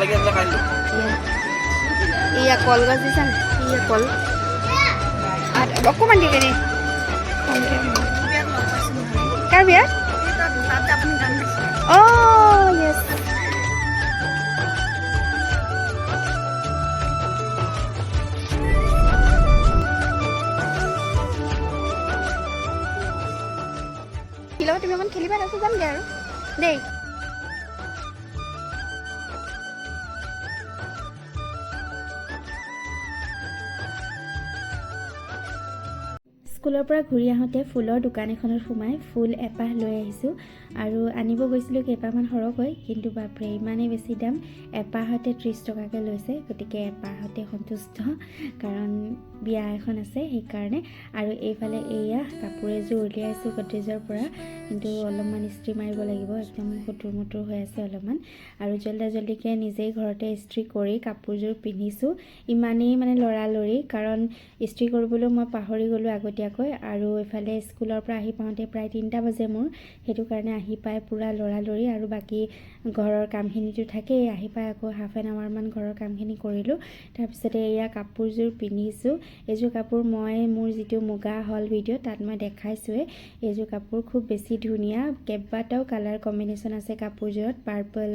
লাগি আছে খাই লো iya kol gak sih san iya kol ada অকণমান দিলে নি কাৰ বিয়াত অঁ য়েছ লগত তুমি অকণ খেলিবা তাৰপিছত যামগৈ আৰু দেই স্কুলৰ পৰা ঘূৰি আহোঁতে ফুলৰ দোকান এখনত সোমাই ফুল এপাহ লৈ আহিছোঁ। আৰু আনিব গৈছিলোঁ কেইপাহমান সৰহকৈ কিন্তু বাপৰে ইমানেই বেছি দাম। এপাহতে ত্ৰিছ টকাকৈ লৈছে গতিকে এপাহতে সন্তুষ্ট কাৰণ বিয়া এখন আছে সেইকাৰণে। আৰু এইফালে এয়া কাপোৰ এযোৰ উলিয়াইছোঁ গডৰেজৰ পৰা কিন্তু অলপমান ইস্ত্ৰি মাৰিব লাগিব একদম সুতুৰ মুতুৰ হৈ আছে অলপমান। আৰু জল্দা জল্দিকৈ নিজেই ঘৰতে ইস্ত্ৰি কৰি কাপোৰযোৰ পিন্ধিছোঁ। ইমানেই মানে লৰালৰি কাৰণ ইস্ত্ৰি কৰিবলৈও মই পাহৰি গ'লোঁ আগতীয়াকৈ। আৰু এইফালে স্কুলৰ পৰা আহি পাওঁতে প্ৰায় তিনিটা বাজে মোৰ সেইটো কাৰণে আহি পাই পূৰা লৰালৰি আৰু বাকী ঘৰৰ কামখিনিতো থাকেই। আহি পাই আকৌ হাফ এন আৱাৰমান ঘৰৰ কামখিনি কৰিলোঁ। তাৰপিছতে এয়া কাপোৰযোৰ পিন্ধিছোঁ। এইযোৰ কাপোৰ মই মোৰ যিটো মুগা হল ভিডিঅ' তাত মই দেখাইছোঁৱে এইযোৰ কাপোৰ খুব বেছি ধুনীয়া। কেইবাটাও কালাৰ কম্বিনেশ্যন আছে কাপোৰযোৰত। পাৰ্পল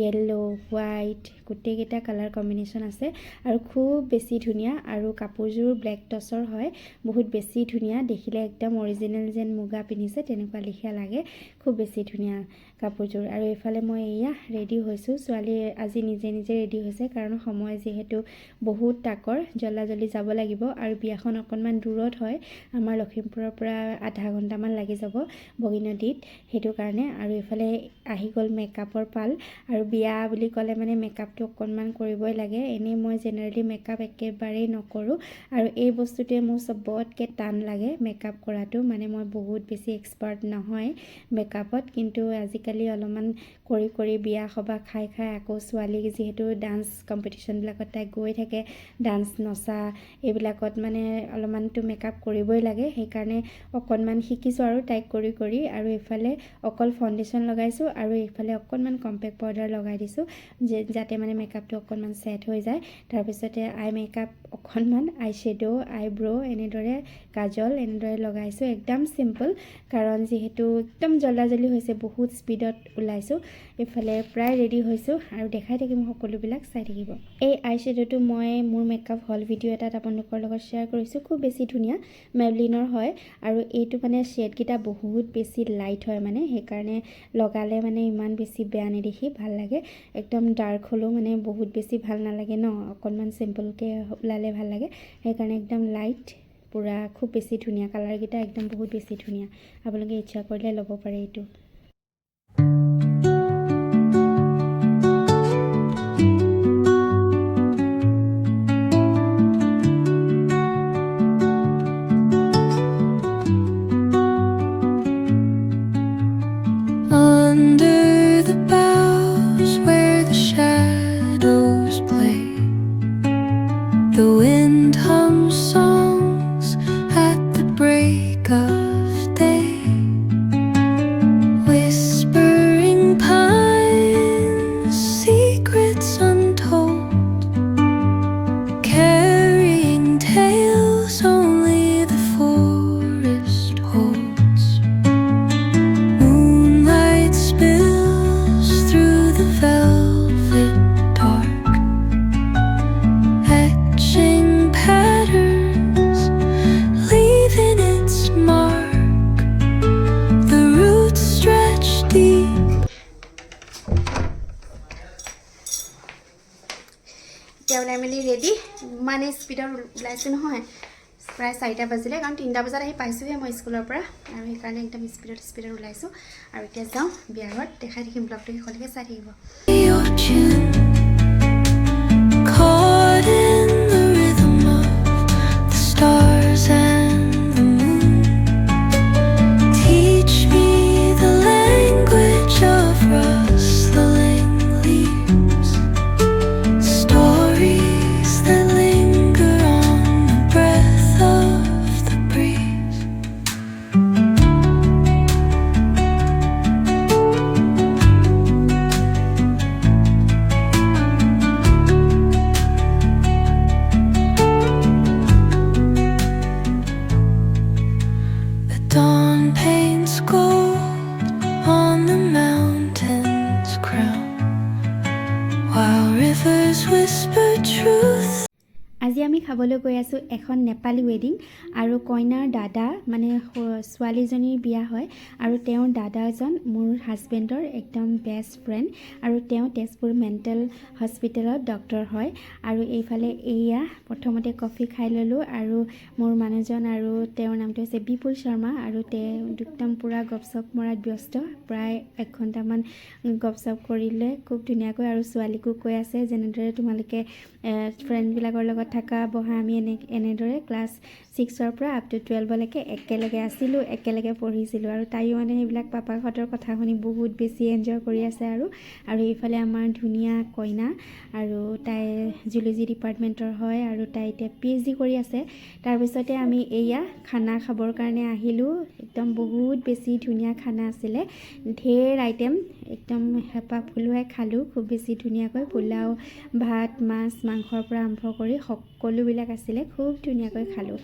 য়েল্ল' হোৱাইট গোটেইকেইটা কালাৰ কম্বিনেশ্যন আছে। আৰু খুব বেছি ধুনীয়া। আৰু কাপোৰযোৰ ব্লেক টচৰ হয়। বহুত বেছি ধুনীয়া। দেখিলে একদম অৰিজিনেল যেন মুগা পিন্ধিছে তেনেকুৱা লিখীয়া লাগে। খুব ဝစီဒုညာ কাপোৰযোৰ। আৰু এইফালে মই এয়া ৰেডি হৈছোঁ। ছোৱালী আজি নিজে নিজে ৰেডি হৈছে কাৰণ সময় যিহেতু বহুত তাকৰ জল্দি যাব লাগিব আৰু বিয়াখন অকণমান দূৰত হয়। আমাৰ লখিমপুৰৰ পৰা আধা ঘণ্টামান লাগি যাব বগীনদীত সেইটো কাৰণে। আৰু এইফালে আহি গ'ল মেকআপৰ পাল। আৰু বিয়া বুলি ক'লে মানে মেকআপটো অকণমান কৰিবই লাগে। এনেই মই জেনেৰেলি মেকআপ একেবাৰেই নকৰোঁ। আৰু এই বস্তুটোৱে মোৰ চবতকৈ টান লাগে মেকআপ কৰাটো। মানে মই বহুত বেছি এক্সপাৰ্ট নহয় মেকআপত কিন্তু আজিকালি অলপমান কৰি কৰি বিয়া সবাহ খাই খাই আকৌ ছোৱালীক যিহেতু ডান্স কম্পিটিশ্যনবিলাকত তাই গৈ থাকে ডান্স নচা এইবিলাকত মানে অলপমানতো মেকআপ কৰিবই লাগে। সেইকাৰণে অকণমান শিকিছোঁ আৰু তাইক কৰি কৰি আৰু এইফালে অকল ফাউণ্ডেশ্যন লগাইছোঁ আৰু এইফালে অকণমান কম্পেক্ট পাউডাৰ লগাই দিছোঁ যে যাতে মানে মেকআপটো অকণমান ছেট হৈ যায়। তাৰপিছতে আই মেকআপ অকণমান আই শ্বেড' আইব্ৰ' এনেদৰে কাজল এনেদৰে লগাইছোঁ। একদম চিম্পল কাৰণ যিহেতু একদম জল্দা জল্দি হৈছে বহুত স্পীডত ওলাইছোঁ। এইফালে প্ৰায় ৰেডি হৈছোঁ আৰু দেখাই থাকিম সকলোবিলাক চাই থাকিব। এই আই শ্বেড'টো মই মোৰ মেকআপ হল ভিডিঅ' এটাত আপোনালোকৰ লগত শ্বেয়াৰ কৰিছোঁ খুব বেছি ধুনীয়া মেবলিনৰ হয় আৰু এইটো মানে শ্বেডকেইটা বহুত বেছি লাইট হয় মানে সেইকাৰণে লগালে মানে ইমান বেছি বেয়া নেদেখি ভাল লাগে। একদম ডাৰ্ক হ'লেও মানে বহুত বেছি ভাল নালাগে ন অকণমান চিম্পলকৈ ওলালে ভাল লাগে। সেইকাৰণে একদম লাইট পূৰা খুব বেছি ধুনীয়া কালাৰকেইটা একদম বহুত বেছি ধুনীয়া। আপোনালোকে ইচ্ছা কৰিলে ল'ব পাৰে এইটো। ওলাইছোঁ নহয়। প্ৰায় চাৰিটা বাজিলে কাৰণ তিনিটা বজাত আহি পাইছোঁহে মই স্কুলৰ পৰা। আৰু সেইকাৰণে একদম স্পীডত স্পীডত ওলাইছোঁ। আৰু এতিয়া যাওঁ বিয়া ঘৰত। দেখাই থাকিম ব্লগটো শেষলৈকে চাই থাকিব। খাবলৈ গৈ আছোঁ এখন নেপালী ৱেডিং আৰু কইনাৰ দাদা মানে ছোৱালীজনীৰ বিয়া হয় আৰু তেওঁৰ দাদাজন মোৰ হাজবেণ্ডৰ একদম বেষ্ট ফ্ৰেণ্ড আৰু তেওঁ তেজপুৰ মেণ্টেল হস্পিটেলত ডক্টৰ হয় আৰু এইফালে এয়া প্ৰথমতে কফি খাই ল'লোঁ আৰু মোৰ মানুহজন আৰু তেওঁৰ নামটো হৈছে বিপুল শৰ্মা আৰু তেওঁ একদম পূৰা গপচপ মৰাত ব্যস্ত প্ৰায় এক ঘণ্টামান গপচপ কৰিলে খুব ধুনীয়াকৈ আৰু ছোৱালীকো কৈ আছে যেনেদৰে তোমালোকে ফ্ৰেণ্ডবিলাকৰ লগত থকা বহা আমি এনে এনেদৰে ক্লাছ ছিক্সৰ পৰা আপ টু টুৱেলভলৈকে একেলগে আছিলোঁ একেলগে পঢ়িছিলোঁ আৰু তাইও মানে সেইবিলাক পাপাহঁতৰ কথা শুনি বহুত বেছি এনজয় কৰি আছে আৰু আৰু এইফালে আমাৰ ধুনীয়া কইনা আৰু তাই জুলজি ডিপাৰ্টমেণ্টৰ হয় আৰু তাই এতিয়া পি এইচ ডি কৰি আছে। তাৰপিছতে আমি এয়া খানা খাবৰ কাৰণে আহিলোঁ একদম বহুত বেছি ধুনীয়া খানা আছিলে। ঢেৰ আইটেম একদম হেঁপাহ ফুলুৱাই খালোঁ খুব বেছি ধুনীয়াকৈ পোলাও ভাত মাছ মাংসৰ পৰা আৰম্ভ কৰি সকলোবিলাক আছিলে খুব ধুনীয়াকৈ খালোঁ।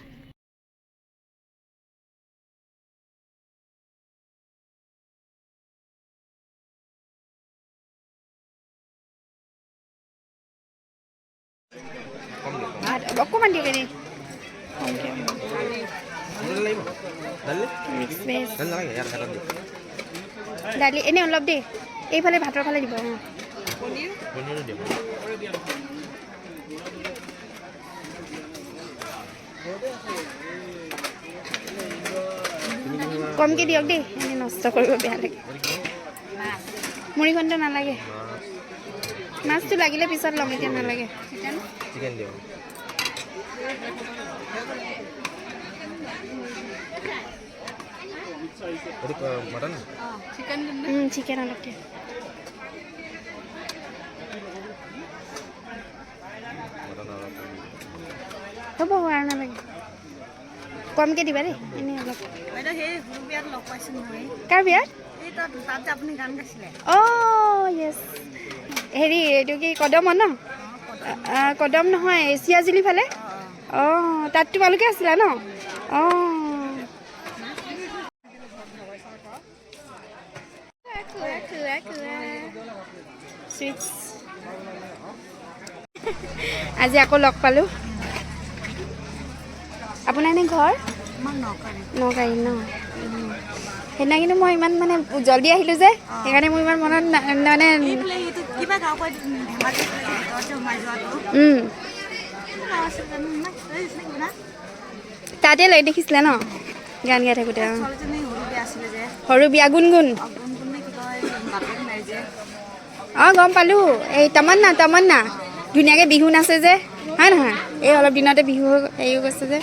অকণমান দিয়ক এনেই। দালি এনেই অলপ দেই। এইফালে ভাতৰ ফালে দিব অঁ। কমকৈ দিয়ক দেই এনেই নষ্ট কৰিব বেয়া লাগে। মুড়িঘণ্ট নালাগে। মাছটো লাগিলে পিছত ল'ম এতিয়া নালাগে। চিকেন দিম এইটো মটন? চিকেন অলপ দিয়ক মটন অলপ। হ'ব হ'ব আৰু নালাগে। কমকৈ দিবা দেই এনেই অলপ। বাইদেউ সেই সৰু বিয়াত লগ পাইছোঁ নহয় কাৰ বিয়াত? এই তাত তাত যে আপুনি গান গাইছিলে। অঁ য়েছ হেৰি এইটো কি কদমত ন? আহ, কদম নহয় চিয়াজুলি ফালে? অঁ তাত তোমালোকে আছিলা ন? অঁ। চুইটছ আজি আকৌ লগ পালোঁ। আপোনাৰ এনে ঘৰ? আমাক নকৰে। নগাৰী ন। উম। সেইদিনা কিন্তু মই ইমান মানে জল্দি আহিলোঁ যে সেইকাৰণে মোৰ ইমান মনত না- মানে বোলে এইটো কিবা গাঁও পৰা ধেমাজি ভিতৰত যে সোমাই যোৱাটো। উম, কি গাঁও আছিল জানো? ইমান এই আছিল না তাতে লৈ দেখিছিলে ন? গান গাই থাকোঁতে অঁ। ছোৱালীজনী সৰু বিয়া আছিলে যে। সৰু বিয়া গুণগুণ। অগুণ কোনে কি কয় বাপেক নাই যে। অঁ গম পালোঁ। এই তমন্না তমন্না। ধুনীয়াকৈ বিহু নাচে যে। হয় নহয়? এই অলপ দিনতে বিহু হেৰি হৈ গৈছে যে।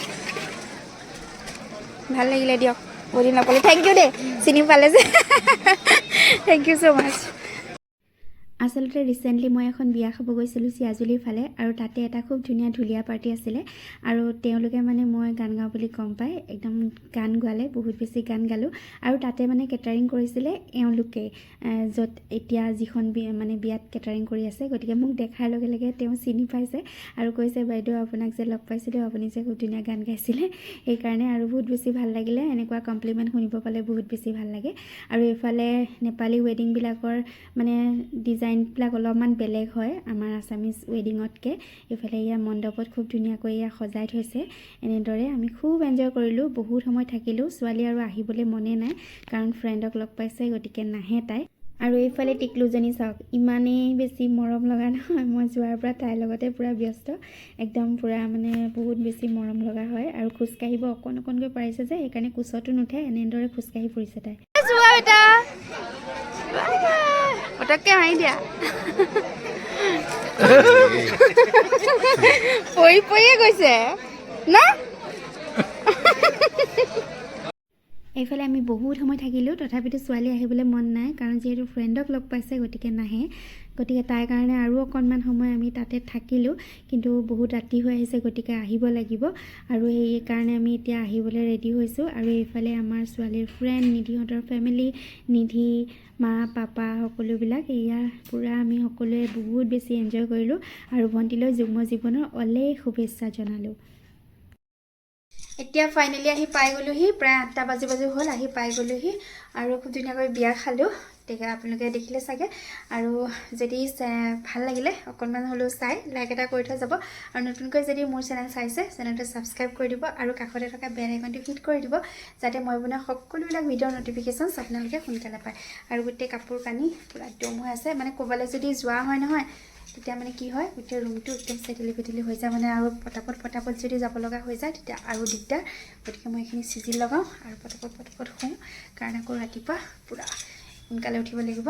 ভাল লাগিলে দিয়ক বহুত দিন নাপালোঁ থেংক ইউ দেই চিনি পালে যে। থেংক ইউ ছ' মাছ আচলতে ৰিচেণ্টলি মই এখন বিয়া খাব গৈছিলোঁ চিয়াজুলিৰ ফালে আৰু তাতে এটা খুব ধুনীয়া ঢুলীয়া পাৰ্টি আছিলে আৰু তেওঁলোকে মানে মই গান গাওঁ বুলি গম পাই একদম গান গোৱালে, বহুত বেছি গান গালোঁ আৰু তাতে মানে কেটাৰিং কৰিছিলে এওঁলোকে য'ত এতিয়া যিখন মানে বিয়াত কেটাৰিং কৰি আছে। গতিকে মোক দেখাৰ লগে লগে তেওঁ চিনি পাইছে আৰু কৈছে, বাইদেউ, আপোনাক যে লগ পাইছিলোঁ, আপুনি যে খুব ধুনীয়া গান গাইছিলে, সেইকাৰণে আৰু বহুত বেছি ভালো লাগিলে। এনেকুৱা কমপ্লিমেণ্ট শুনিব পালে বহুত বেছি ভালো লাগে। আৰু এইফালে নেপালী ৱেডিংবিলাকৰ মানে ডিজাইনবিলাক অলপমান বেলেগ হয় আমাৰ আছামিজ ৱেডিঙতকৈ। এইফালে ইয়াৰ মণ্ডপত খুব ধুনীয়াকৈ ইয়াৰ সজাই থৈছে। এনেদৰে আমি খুব এনজয় কৰিলোঁ বহুত সময় থাকিলোঁ। ছোৱালী আৰু আহিবলৈ মনে নাই কাৰণ ফ্ৰেণ্ডক লগ পাইছে গতিকে নাহে তাই। আৰু এইফালে টিকলুজনী চাওক ইমানেই বেছি মৰম লগা নহয় মই যোৱাৰ পৰা তাইৰ লগতে পূৰা ব্যস্ত। একদম পূৰা মানে বহুত বেছি মৰম লগা হয় আৰু খোজকাঢ়িব অকণ অকণকৈ পাৰিছে যে সেইকাৰণে কোচতো নুঠে এনেদৰে খোজকাঢ়ি ফুৰিছে তাই। পটককৈ মাৰি দিয়া। পৰি পৰিয়ে গৈছে। ন? এইফালে আমি বহুত সময় থাকিলোঁ তথাপিতো ছোৱালী আহিবলৈ মন নাই কাৰণ যিহেতু ফ্ৰেণ্ডক লগ পাইছে গতিকে নাহে। গতিকে তাইৰ কাৰণে আৰু অকণমান সময় আমি তাতে থাকিলোঁ। কিন্তু বহুত ৰাতি হৈ আহিছে গতিকে আহিব লাগিব। আৰু সেইকাৰণে আমি এতিয়া আহিবলৈ ৰেডি হৈছোঁ। আৰু এইফালে আমাৰ ছোৱালীৰ ফ্ৰেণ্ড নিধিহঁতৰ ফেমিলি নিধি মা পাপা সকলোবিলাক এয়া পূৰা আমি সকলোৱে বহুত বেছি এনজয় কৰিলোঁ। আৰু ভণ্টিলৈ যুগ্ম জীৱনৰ অলেখ শুভেচ্ছা জনালোঁ। এতিয়া ফাইনেলি আহি পাই গ'লোহি প্ৰায় আঠটা বাজি বাজি হ'ল আহি পাই গ'লোহি আৰু খুব ধুনীয়াকৈ বিয়া খালোঁ। গতিকে আপোনালোকে দেখিলে চাগে। আৰু যদি ভাল লাগিলে অকণমান হ'লেও চাই লাইক এটা কৰি থৈ যাব। আৰু নতুনকৈ যদি মোৰ চেনেল চাইছে চেনেলটো ছাবস্ক্ৰাইব কৰি দিব আৰু কাষতে থকা বেল আইকনটো হিট কৰি দিব যাতে মই বনোৱা সকলোবিলাক ভিডিঅ'ৰ ন'টিফিকেশ্যনছ আপোনালোকে সোনকালে পায়। আৰু গোটেই কাপোৰ কানি পূৰা দম হৈ আছে। মানে ক'ৰবালৈ যদি যোৱা হয় নহয় তেতিয়া মানে কি হয় গোটেই ৰুমটো একদম চেটেলি পেটেলি হৈ যায় মানে আৰু পটাপট পটাপট যদি যাব লগা হৈ যায় তেতিয়া আৰু দিগদাৰ। গতিকে মই এইখিনি চিজিল লগাওঁ আৰু পটাপট পটাপট শুওঁ কাৰণ আকৌ ৰাতিপুৱা পূৰা সোনকালে উঠিব লাগিব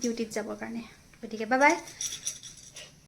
ডিউটিত যাবৰ কাৰণে। গতিকে বাই বাই